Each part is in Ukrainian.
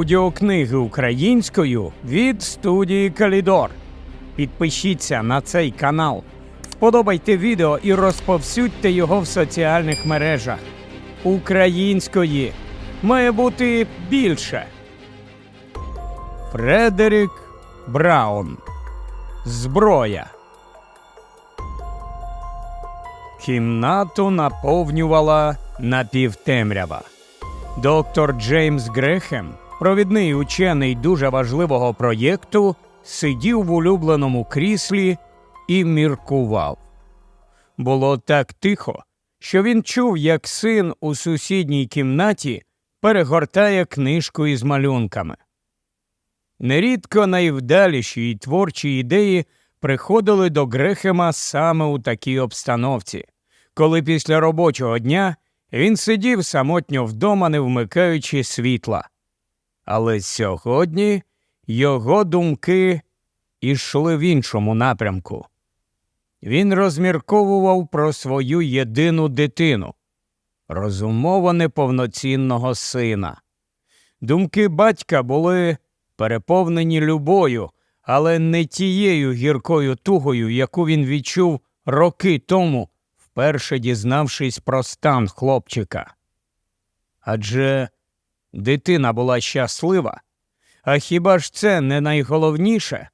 Аудіокниги українською від студії Калідор. Підпишіться на цей канал, вподобайте відео і розповсюдьте його в соціальних мережах. Української має бути більше. Фредерік Браун. Зброя. Кімнату наповнювала напівтемрява. Доктор Джеймс Грехем, провідний учений дуже важливого проєкту, сидів в улюбленому кріслі і міркував. Було так тихо, що він чув, як син у сусідній кімнаті перегортає книжку із малюнками. Нерідко найвдаліші й творчі ідеї приходили до Грехема саме у такій обстановці, коли після робочого дня він сидів самотньо вдома, не вмикаючи світла. Але сьогодні його думки ішли в іншому напрямку. Він розмірковував про свою єдину дитину, розумово неповноцінного сина. Думки батька були переповнені любою, але не тією гіркою тугою, яку він відчув роки тому, вперше дізнавшись про стан хлопчика. Адже дитина була щаслива, а хіба ж це не найголовніше?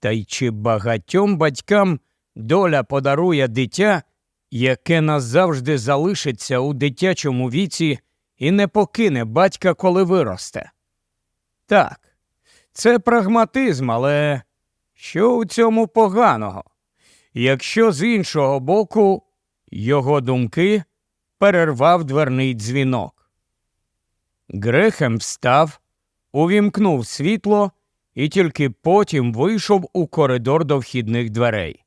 Та й чи багатьом батькам доля подарує дитя, яке назавжди залишиться у дитячому віці і не покине батька, коли виросте? Так, це прагматизм, але що у цьому поганого? Якщо з іншого боку його думки перервав дверний дзвінок. Грехем встав, увімкнув світло і тільки потім вийшов у коридор до вхідних дверей.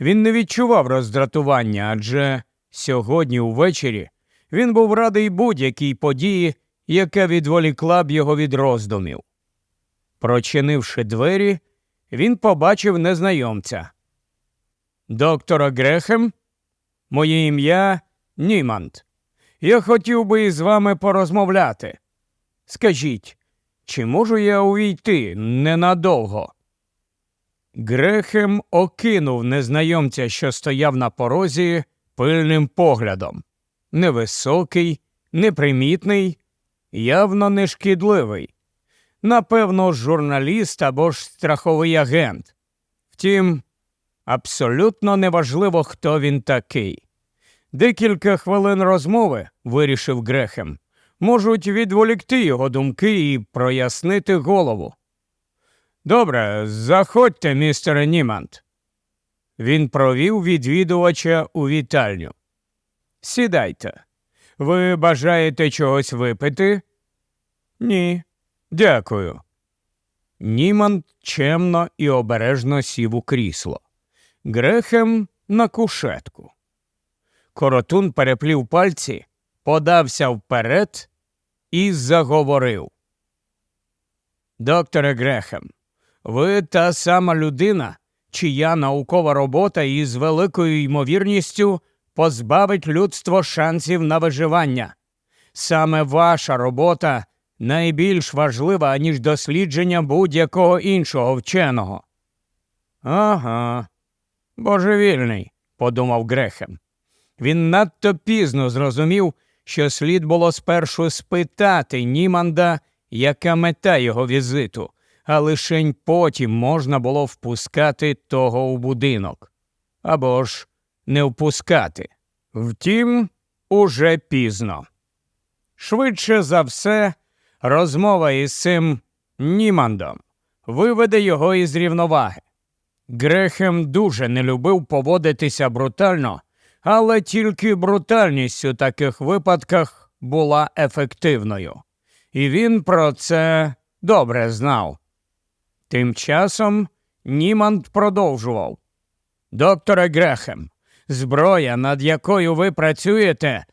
Він не відчував роздратування, адже сьогодні увечері він був радий будь-якій події, яка відволікла б його від роздумів. Прочинивши двері, він побачив незнайомця. Доктора Грехем, моє ім'я Німанд. Я хотів би із вами порозмовляти. Скажіть, чи можу я увійти ненадовго? Грехем окинув незнайомця, що стояв на порозі, пильним поглядом. Невисокий, непримітний, явно нешкідливий. Напевно, журналіст або ж страховий агент. Втім, абсолютно неважливо, хто він такий. Декілька хвилин розмови, вирішив Грехем, можуть відволікти його думки і прояснити голову. Добре, заходьте, містере Німант. Він провів відвідувача у вітальню. Сідайте. Ви бажаєте чогось випити? Ні. Дякую. Німан чемно і обережно сів у крісло. Грехем на кушетку. Коротун переплів пальці, подався вперед і заговорив. Докторе Грехем, ви та сама людина, чия наукова робота із великою ймовірністю позбавить людство шансів на виживання. Саме ваша робота найбільш важлива, ніж дослідження будь-якого іншого вченого. Ага, божевільний, подумав Грехем. Він надто пізно зрозумів, що слід було спершу спитати Німанда, яка мета його візиту, а лишень потім можна було впускати того у будинок. Або ж не впускати. Втім, уже пізно. Швидше за все, розмова із цим Німандом виведе його із рівноваги. Грехем дуже не любив поводитися брутально, але тільки брутальність у таких випадках була ефективною. І він про це добре знав. Тим часом Німанд продовжував. Докторе Грехем, зброя, над якою ви працюєте.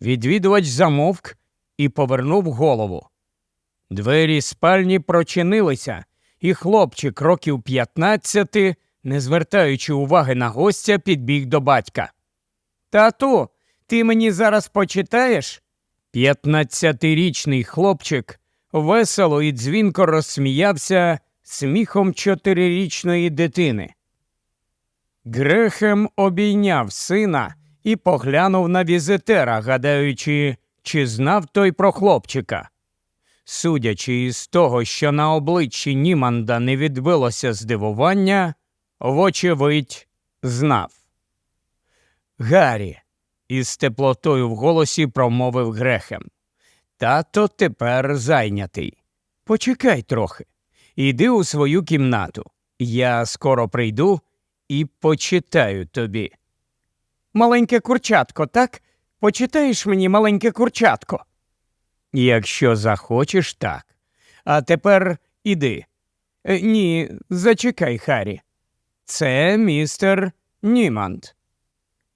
Відвідувач замовк і повернув голову. Двері спальні прочинилися, і хлопчик років п'ятнадцяти, не звертаючи уваги на гостя, підбіг до батька. Тату, ти мені зараз почитаєш? П'ятнадцятирічний хлопчик весело і дзвінко розсміявся сміхом чотирирічної дитини. Грехем обійняв сина і поглянув на візитера, гадаючи, чи знав той про хлопчика. Судячи із того, що на обличчі Німанда не відбилося здивування, вочевидь, знав. Гаррі, із теплотою в голосі промовив грехем. Тато тепер зайнятий. Почекай трохи. Іди у свою кімнату. Я скоро прийду і почитаю тобі. Маленьке курчатко, так? Почитаєш мені маленьке курчатко? Якщо захочеш, так. А тепер іди. Е, ні, зачекай, Харі. Це містер Німанд.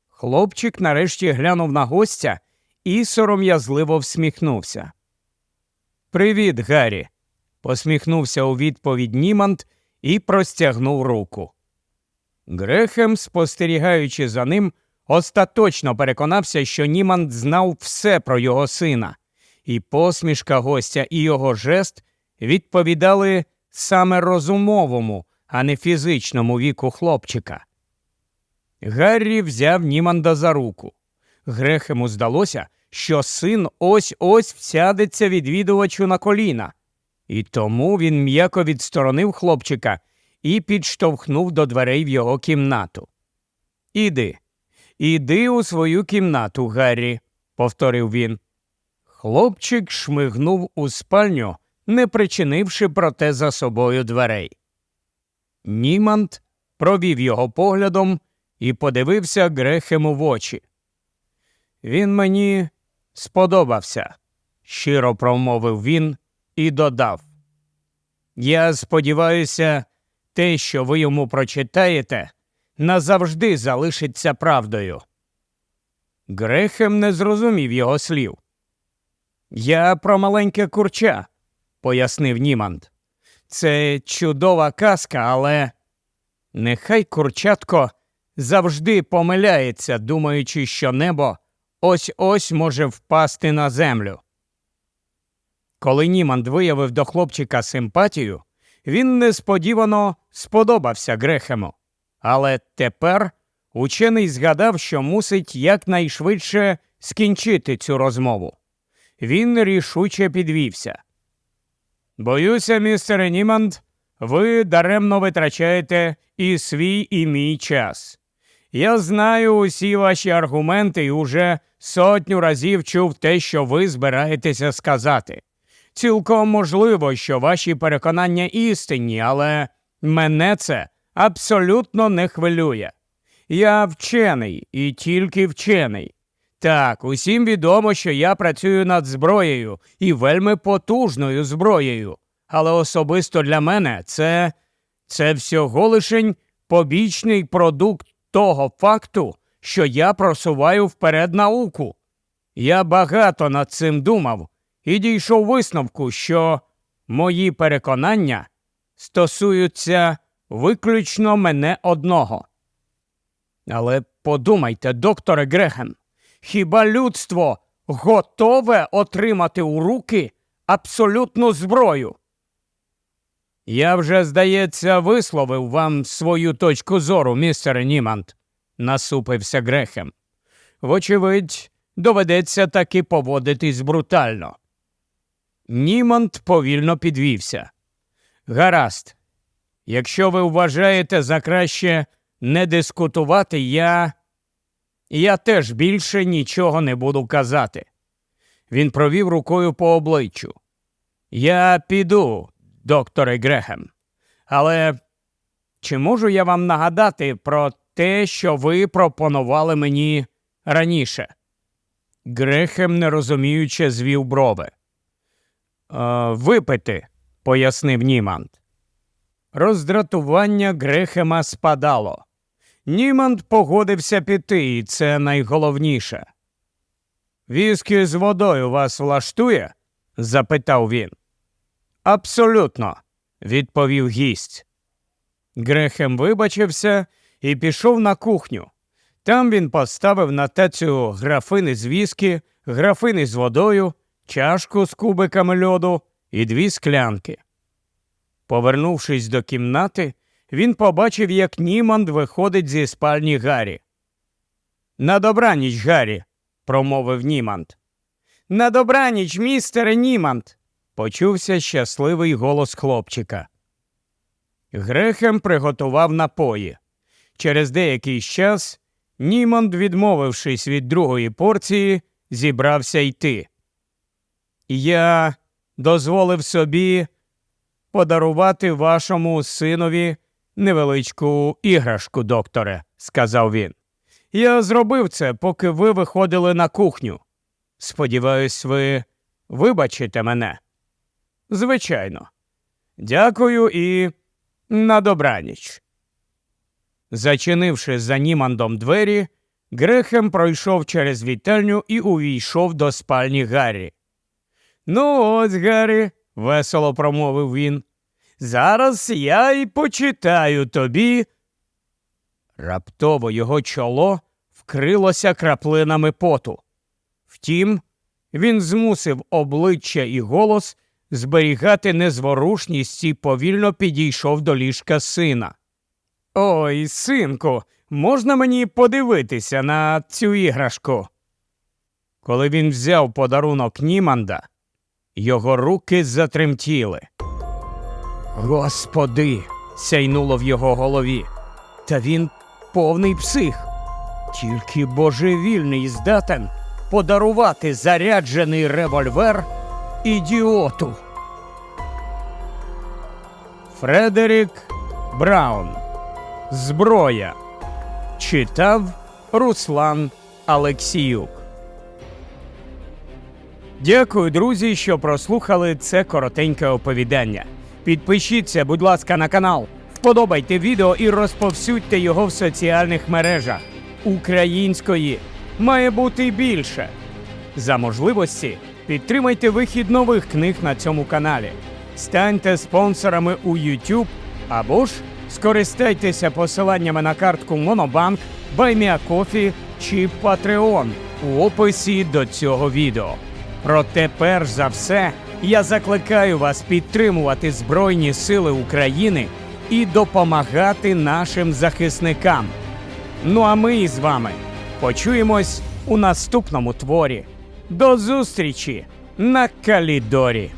Хлопчик нарешті глянув на гостя і сором'язливо всміхнувся. Привіт, Гаррі. посміхнувся у відповідь Німанд і простягнув руку. Грехем, спостерігаючи за ним, остаточно переконався, що Німанд знав все про його сина, і посмішка гостя і його жест відповідали саме розумовому, а не фізичному віку хлопчика. Гаррі взяв Німанда за руку. Грехему здалося, що син ось ось всядеться відвідувачу на коліна, і тому він м'яко відсторонив хлопчика і підштовхнув до дверей в його кімнату. Іди, іди у свою кімнату, Гаррі, повторив він. Хлопчик шмигнув у спальню, не причинивши проте за собою дверей. Німанд провів його поглядом і подивився Грехему в очі. Він мені сподобався, щиро промовив він і додав. Я сподіваюся, те, що ви йому прочитаєте, назавжди залишиться правдою. Грехем не зрозумів його слів. Я про маленьке курча, пояснив Німанд. Це чудова казка, але нехай курчатко завжди помиляється, думаючи, що небо ось ось може впасти на землю. Коли Німанд виявив до хлопчика симпатію, він несподівано сподобався Грехему. Але тепер учений згадав, що мусить якнайшвидше скінчити цю розмову. Він рішуче підвівся. Боюся, містере Німанд, ви даремно витрачаєте і свій, і мій час. Я знаю усі ваші аргументи і уже сотню разів чув те, що ви збираєтеся сказати. Цілком можливо, що ваші переконання істинні, але мене це абсолютно не хвилює. Я вчений і тільки вчений. Так, усім відомо, що я працюю над зброєю і вельми потужною зброєю, але особисто для мене це, це всього лишень побічний продукт того факту, що я просуваю вперед науку. Я багато над цим думав і дійшов висновку, що мої переконання стосуються виключно мене одного. Але подумайте, докторе Грехем, хіба людство готове отримати у руки абсолютну зброю? Я вже, здається, висловив вам свою точку зору, містере Німанд, насупився Грехем. Вочевидь, доведеться таки поводитись брутально. Німанд повільно підвівся. Гаразд, якщо ви вважаєте за краще не дискутувати, я. Я теж більше нічого не буду казати. Він провів рукою по обличчю. Я піду, докторе Грехем. Але чи можу я вам нагадати про те, що ви пропонували мені раніше? Грехем нерозуміюче звів брови. «Е, Випити, пояснив Німанд. Роздратування Грехема спадало. Німанд погодився піти, і це найголовніше. Віскі з водою вас влаштує? запитав він. Абсолютно, відповів гість. Грехем вибачився і пішов на кухню. Там він поставив на тацю графини з віскі, графини з водою, чашку з кубиками льоду і дві склянки. Повернувшись до кімнати, він побачив, як Німанд виходить зі спальні Гаррі. На добраніч, Гаррі, промовив Німанд. На добраніч, містере Німанд, почувся щасливий голос хлопчика. Грехем приготував напої. Через деякий час Німанд, відмовившись від другої порції, зібрався йти. Я дозволив собі подарувати вашому синові невеличку іграшку, докторе, сказав він. Я зробив це, поки ви виходили на кухню. Сподіваюсь, ви вибачите мене. Звичайно. Дякую і на добраніч. Зачинивши за Німандом двері, Грехем пройшов через вітальню і увійшов до спальні Гаррі. Ну, ось, Гаррі, весело промовив він. Зараз я й почитаю тобі. Раптово його чоло вкрилося краплинами поту. Втім, він змусив обличчя і голос зберігати незворушність і повільно підійшов до ліжка сина. Ой, синку, можна мені подивитися на цю іграшку? Коли він взяв подарунок Німанда, його руки затремтіли. Господи, сяйнуло в його голові. Та він повний псих. Тільки божевільний здатен подарувати заряджений револьвер ідіоту. Фредерік Браун. Зброя. Читав Руслан Алексіюк. Дякую, друзі, що прослухали це коротеньке оповідання. Підпишіться, будь ласка, на канал, вподобайте відео і розповсюдьте його в соціальних мережах. Української має бути більше. За можливості підтримайте вихід нових книг на цьому каналі. Станьте спонсорами у YouTube або ж скористайтеся посиланнями на картку Monobank, BuyMeACoffee чи Patreon у описі до цього відео. Проте, перш за все, я закликаю вас підтримувати Збройні Сили України і допомагати нашим захисникам. Ну а ми із вами почуємось у наступному творі. До зустрічі на Калідорі!